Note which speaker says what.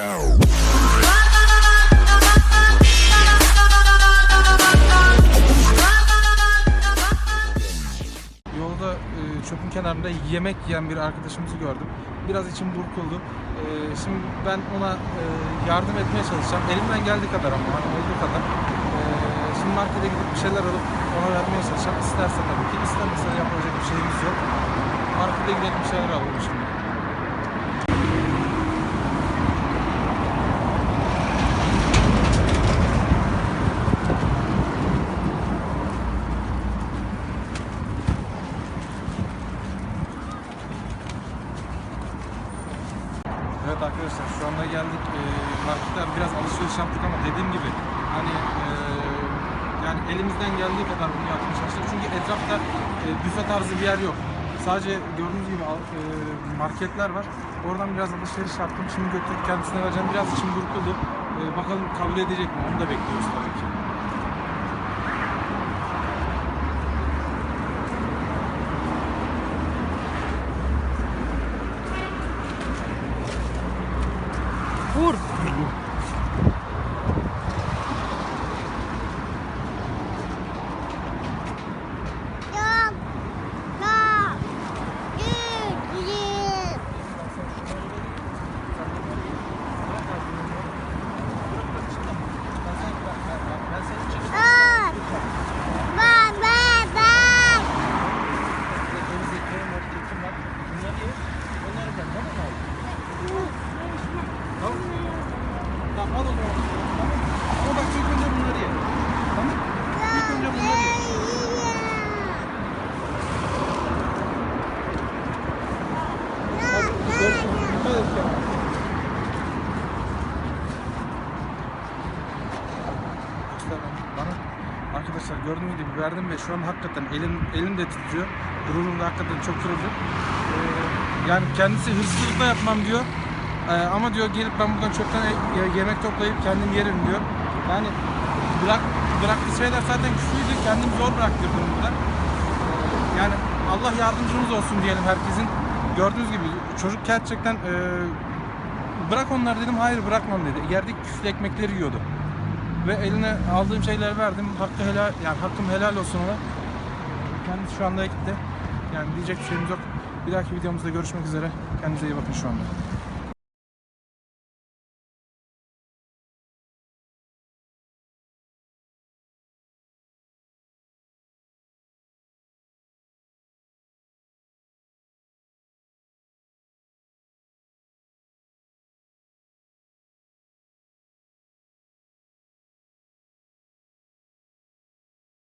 Speaker 1: Yolda e, çöpün kenarında yemek yiyen bir arkadaşımızı gördüm. Biraz içim burkuldu. E, şimdi ben ona e, yardım etmeye çalışacağım. Elimden geldiği kadar ama hani olduğu kadar. Şimdi markete gidip bir şeyler alıp ona vermeye çalışacağım. İsterse tabii ki. İstemezse yapacak bir şeyimiz yok. Markete gidelim bir şeyler alalım şimdi. Evet arkadaşlar şu anda geldik e, marketten biraz alışveriş yaptık ama dediğim gibi hani e, yani elimizden geldiği kadar bunu yapmaya çalıştık. Çünkü etrafta e, büfe tarzı bir yer yok. Sadece gördüğünüz gibi e, marketler var. Oradan biraz alışveriş yaptım. Şimdi götürüp kendisine vereceğim. Biraz içim burkuldu. E, bakalım kabul edecek mi? Onu da bekliyoruz tabii ki. Por al o zaman. Tamam. Arkadaşlar gördüğünüz gibi verdim ve şu an hakikaten elim elim de titriyor. Gururum da hakikaten çok kırıldı. Ee, yani kendisi hırsızlık da yapmam diyor. Ee, ama diyor gelip ben buradan çöpten e- ye- yemek toplayıp kendim yerim diyor. Yani bırak bıraktığı şeyler zaten küçüğüydü. Kendim zor bıraktırdım burada. Ee, yani Allah yardımcımız olsun diyelim herkesin. Gördüğünüz gibi çocuk gerçekten e, bırak onları dedim. Hayır bırakmam dedi. Yerdeki küflü ekmekleri yiyordu. Ve eline aldığım şeyler verdim. Hakkı helal, yani hakkım helal olsun ona. Kendisi şu anda gitti. Yani diyecek bir şeyimiz yok. Bir dahaki videomuzda görüşmek üzere. Kendinize iyi bakın şu anda.